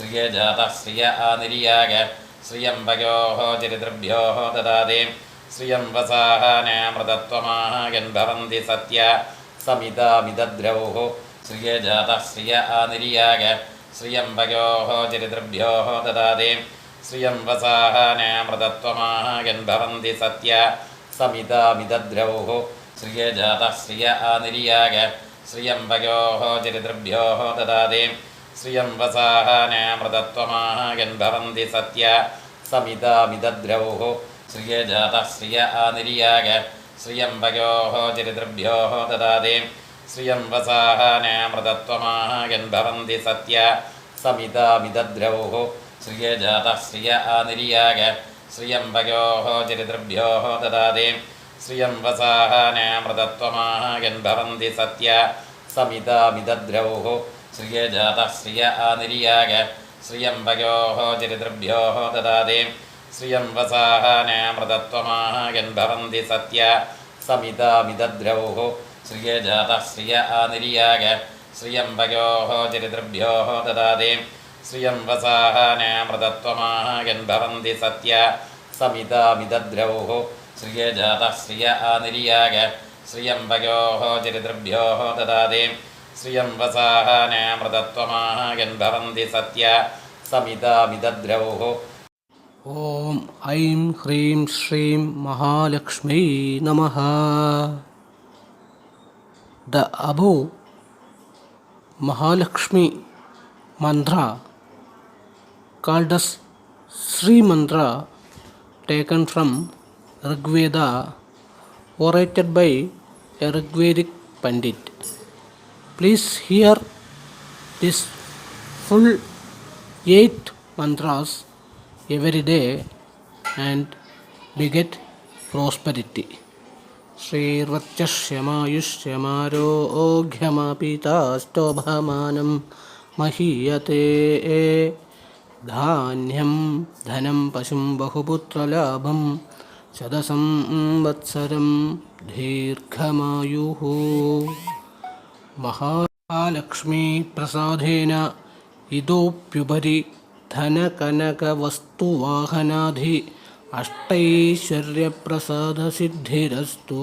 Sriya jata sriya aniriya ge sriyam bagyo ho jadi terbyo ho tadadi sriyam hane ne toma hagen gen di satya samida midadrau ho sriya jata sriya aniriya ge sriyam bagyo ho jadi terbyo ho tadadi sriyam hane ne toma hagen gen di satya samida midadrau ho sriya jata sriya aniriya ge sriyam bagyo ho jadi terbyo ho tadadi Sriyam vasaha ne pradattama gan bhavanti satya samida midadrauho Sriya jata Sriya aniriyaga Sriyam vayoho jiridrabhyoho tadade Sriyam vasaha ne pradattama gan bhavanti satya samida midadrauho Sriya jata Sriya aniriyaga Sriyam vayoho jiridrabhyoho tadade Sriyam vasaha ne pradattama gan bhavanti satya samida midadrauho Sriya jata sriya aniriyaga sriyam bagyoho jiridrabyoho dadade sriyam vasaha namradattvama gen bhavanti satya samida midadrauho sriya jata sriya aniriyaga sriyam bagyoho jiridrabyoho dadade sriyam vasaha namradattvama gen bhavanti satya samida midadrauho sriya jata sriya aniriyaga sriyam sriyam ചരിതൃഭ്യോः ദദാതി ശ്രിയം വസാഹാനാമൃതത്വമാഹാകൻ ഭവന്തി സത്യ സമിതാമിതദ്രൗः ഓം ഐം ഹ്രീം ശ്രീം മഹാലക്ഷ്മീ നമ the above Mahalakshmi mantra called as Sri Mantra taken from Rigveda orated by a Rigvedic Pandit. Please hear this full eight mantras everyday and beget prosperity prosperity. स्तोभमानं महीयते धान्यं धनं पशुं बहुपुत्रलाभं शतसंवत्सरं दीर्घमायुः महालक्ष्मी महालक्ष्मीप्रसादेन इतोप्युपरि धनकनकवस्तुवाहनाधि अष्टैश्वर्यप्रसादसिद्धिरस्तु।